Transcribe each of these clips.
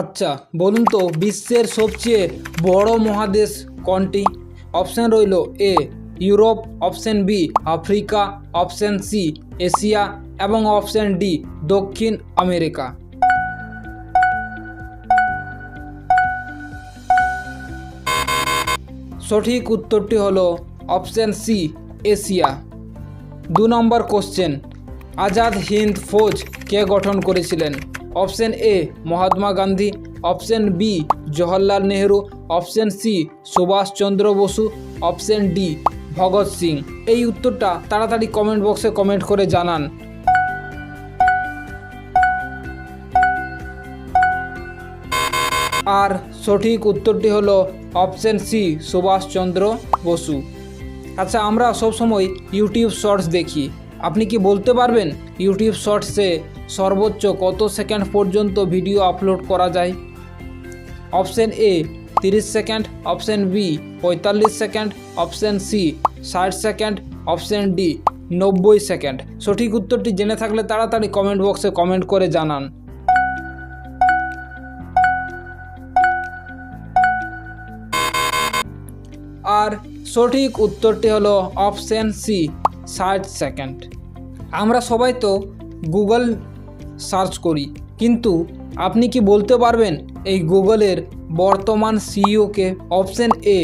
আচ্ছা বলুন তো বিশ্বের সবচেয়ে বড় মহাদেশ কোনটি? অপশান রইল A, Europe, option B, Africa, option C, Asia এবং অপশান ডি, দক্ষিণ আমেরিকা। সঠিক উত্তরটি হলো অপশান সি, এশিয়া। দু নম্বর কোশ্চেন, আজাদ হিন্দ ফৌজ কে গঠন করেছিলেন? Option A Mahatma Gandhi, option B Jawaharlal Nehru, option C Subhashchandra Bose, option D Bhagat Singh. এই উত্তরটা তাড়াতাড়ি কমেন্ট বক্সে কমেন্ট করে জানান। আর সঠিক উত্তরটি হলো অপশন সি সুভাষচন্দ্র বসু। আচ্ছা আমরা সবসময় ইউটিউব শর্টস দেখি। আপনি কি বলতে পারবেন ইউটিউব শর্টসে সর্বোচ্চ কত সেকেন্ড পর্যন্ত ভিডিও আপলোড করা যায়? অপশন এ, তিরিশ সেকেন্ড। অপশন বি, পঁয়তাল্লিশ সেকেন্ড। অপশন সি, ষাট সেকেন্ড। অপশন ডি, নব্বই সেকেন্ড। সঠিক উত্তরটি জেনে থাকলে তাড়াতাড়ি কমেন্ট বক্সে কমেন্ট করে জানান। আর সঠিক উত্তরটি হলো অপশন সি, ষাট সেকেন্ড। আমরা সবাই তো গুগল সার্চ করি। কিন্তু আপনি কি বলতে পারবেন এই গুগলের বর্তমান সিইওকে অপশন এ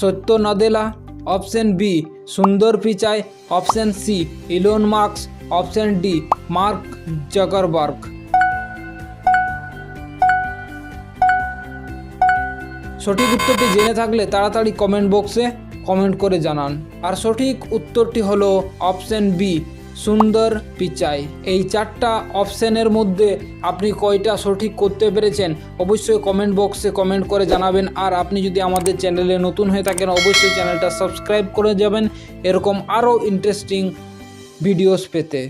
সত্য Nadella option B Sundar Pichai option C Elon Musk option D Mark Zuckerberg. সঠিক উত্তরটি জেনে থাকলে তাড়াতাড়ি কমেন্ট বক্সে কমেন্ট করে জানান। আর সঠিক উত্তরটি হলো অপশন বি সুন্দর পিচাই। এই চারটা অপশানের মধ্যে আপনি কয়টা সঠিক করতে পেরেছেন, অবশ্যই কমেন্ট বক্সে কমেন্ট করে জানাবেন। আর আপনি যদি আমাদের চ্যানেলে নতুন হয়ে থাকেন, অবশ্যই চ্যানেলটা সাবস্ক্রাইব করে যাবেন। এরকম আরও ইন্টারেস্টিং ভিডিওস পেতে।